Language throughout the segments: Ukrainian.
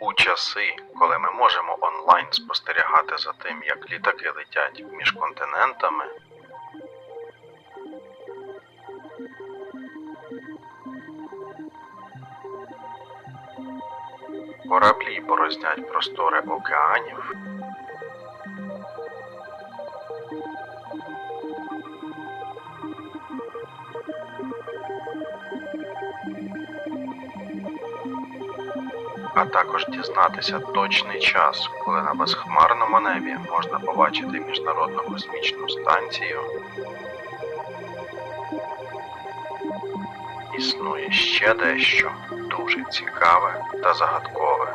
У часи, коли ми можемо онлайн спостерігати за тим, як літаки летять між континентами, кораблі борознять простори океанів, а також дізнатися точний час, коли на безхмарному небі можна побачити міжнародну космічну станцію. Існує ще дещо дуже цікаве та загадкове.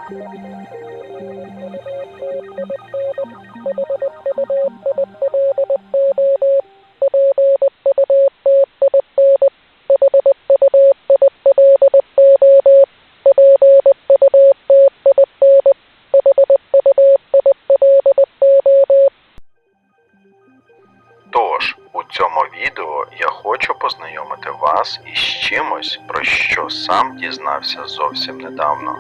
Вас із чимось, про що сам дізнався зовсім недавно.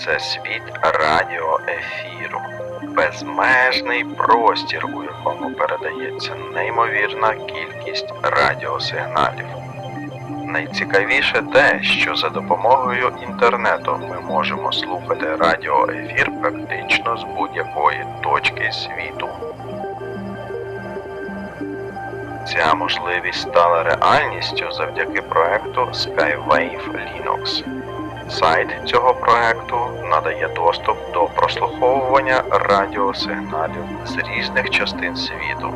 Це світ радіоефіру, безмежний простір, у якому передається неймовірна кількість радіосигналів. Найцікавіше те, що за допомогою інтернету ми можемо слухати радіоефір практично з будь-якої точки світу. Ця можливість стала реальністю завдяки проекту Skywave Linux. Сайт цього проекту надає доступ до прослуховування радіосигналів з різних частин світу.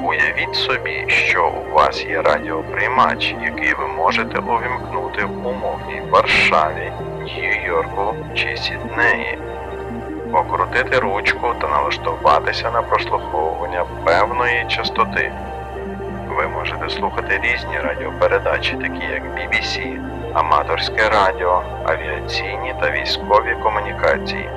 Уявіть собі, що у вас є радіоприймач, який ви можете увімкнути в умовній Варшаві, Нью-Йорку чи Сіднеї покрутити ручку та налаштуватися на прослуховування певної частоти. Ви можете слухати різні радіопередачі, такі як BBC, аматорське радіо, авіаційні та військові комунікації.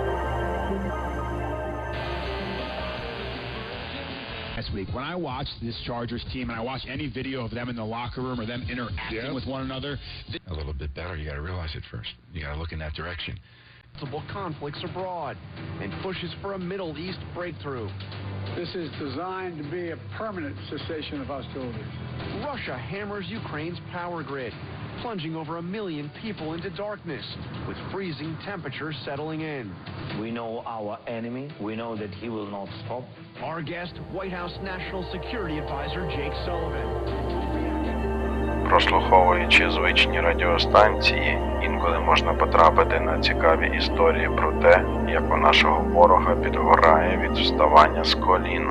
last week. When I watch this Chargers team and I watch any video of them in the locker room or them interacting Yeah. with one another, a little bit better, you got to realize it first. You got to look in that direction. Possible conflicts abroad and pushes for a Middle East breakthrough. This is designed to be a permanent cessation of hostilities. Russia hammers Ukraine's power grid, plunging over a million people into darkness, with freezing temperatures settling in. We know our enemy. We know that he will not stop. Our guest, White House National Security Advisor Jake Sullivan. Прослуховуючи звичні радіостанції, інколи можна потрапити на цікаві історії про те, як у нашого ворога підгорає від вставання з колін.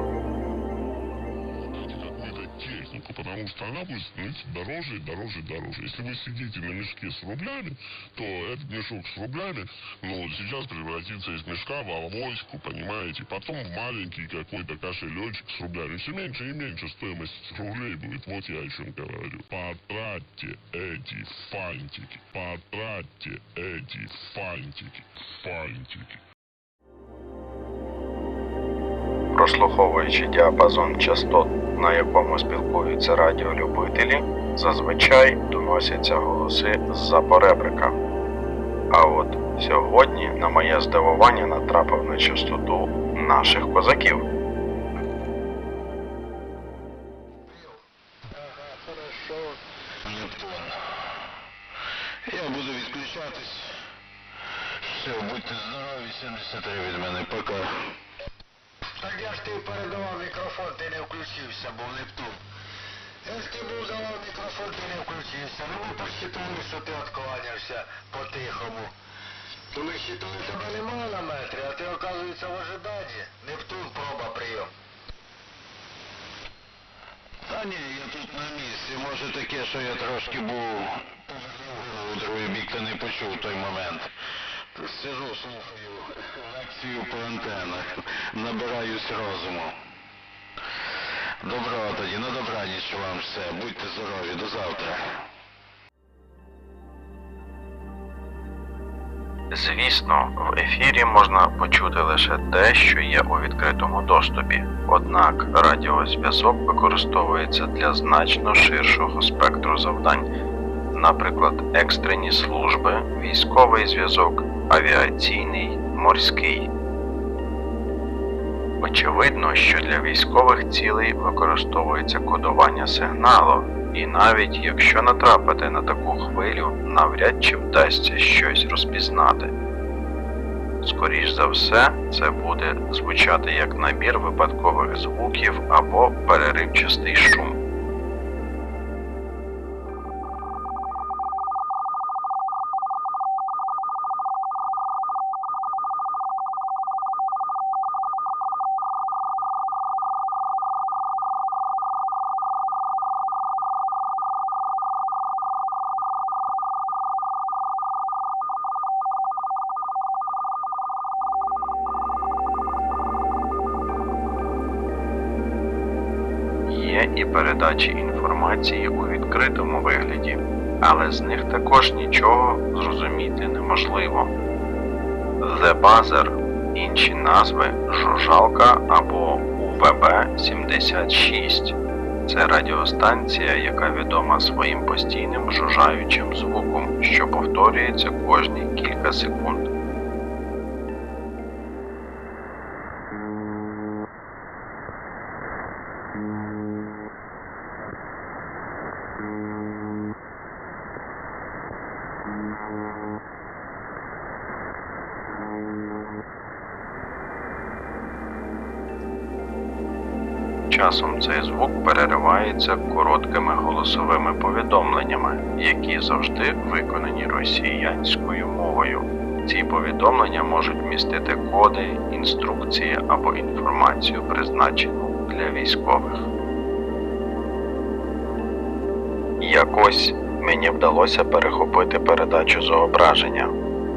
Она будет становиться дороже и дороже и дороже. Если вы сидите на мешке с рублями, то этот мешок с рублями, ну, сейчас превратится из мешка в авоську, понимаете, потом в маленький какой-то кошелечек с рублями. Все меньше и меньше стоимость рублей будет. Вот я о чем говорю. Потратьте эти фантики, потратьте эти фантики, фантики. Прослуховуючи діапазон частот, на якому спілкуються радіолюбителі, зазвичай доносяться голоси з-за поребрика. А от сьогодні, на моє здивування, натрапив на частоту наших козаків. Я буду відключатись. Все, будьте здорові, 73 від мене, пока. Так я ж ти передавав мікрофон, ти не включився, був Нептун. Я ж ти був давав мікрофон, ти не включився. Ну ми посчитали, що ти відкланявся по-тихому. То ми считали, тебе немає на метрі, а ти, оказується, в ожиданні. Нептун, проба, прийом. Та ні, я тут на місці. Може таке, що я трошки був другий бік та не почув той момент. Сижу, слухаю лекцію по антенах, набираюсь розуму. Доброго тоді, на добраніч вам все. Будьте здорові, до завтра. Звісно, в ефірі можна почути лише те, що є у відкритому доступі. Однак радіозв'язок використовується для значно ширшого спектру завдань, наприклад, екстрені служби, військовий зв'язок, авіаційний, морський. Очевидно, що для військових цілей використовується кодування сигналу, і навіть якщо натрапити на таку хвилю, навряд чи вдасться щось розпізнати. Скоріш за все, це буде звучати як набір випадкових звуків або переривчастий шум. І передачі інформації у відкритому вигляді, але з них також нічого зрозуміти неможливо. The Buzzer – інші назви Жужжалка або УВБ-76. Це радіостанція, яка відома своїм постійним жужжаючим звуком, що повторюється кожні кілька секунд. Часом цей звук переривається короткими голосовими повідомленнями, які завжди виконані росіянською мовою. Ці повідомлення можуть містити коди, інструкції або інформацію, призначену для військових. Якось мені вдалося перехопити передачу зображення.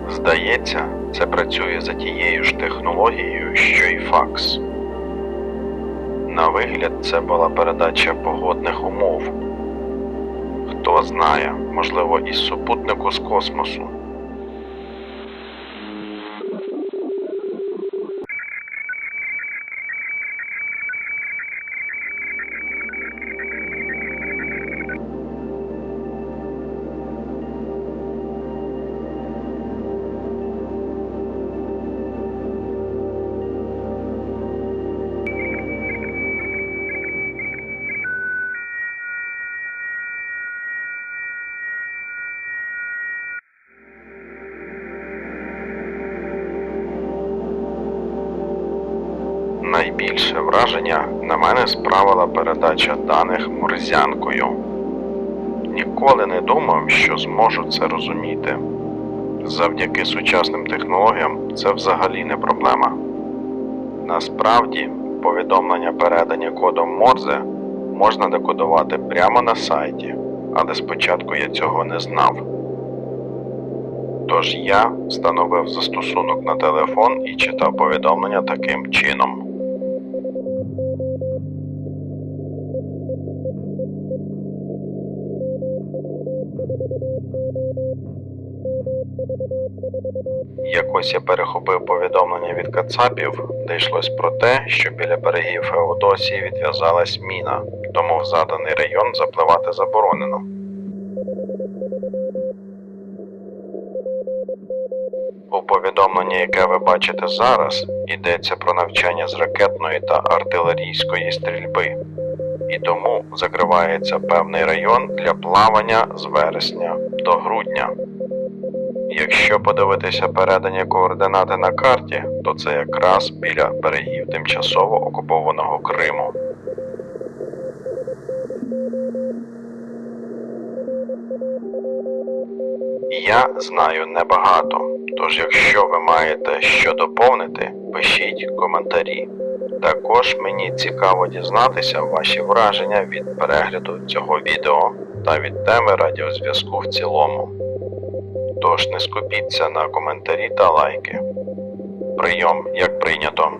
Здається, це працює за тією ж технологією, що й факс. На вигляд, це була передача погодних умов. Хто знає, можливо, із супутнику з космосу. Найбільше враження на мене справила передача даних морзянкою. Ніколи не думав, що зможу це розуміти. Завдяки сучасним технологіям це взагалі не проблема. Насправді, повідомлення, передані кодом Морзе, можна декодувати прямо на сайті, але спочатку я цього не знав. Тож я встановив застосунок на телефон і читав повідомлення таким чином. Я перехопив повідомлення від кацапів, де йшлось про те, що біля берегів Феодосії відв'язалась міна, тому в заданий район запливати заборонено. У повідомленні, яке ви бачите зараз, йдеться про навчання з ракетної та артилерійської стрільби, і тому закривається певний район для плавання з вересня до грудня. Якщо подивитися передані координати на карті, то це якраз біля берегів тимчасово окупованого Криму. Я знаю небагато, тож якщо ви маєте що доповнити, пишіть коментарі. Також мені цікаво дізнатися ваші враження від перегляду цього відео та від теми радіозв'язку в цілому. Тож не скупіться на коментарі та лайки. Прийом, як прийнято.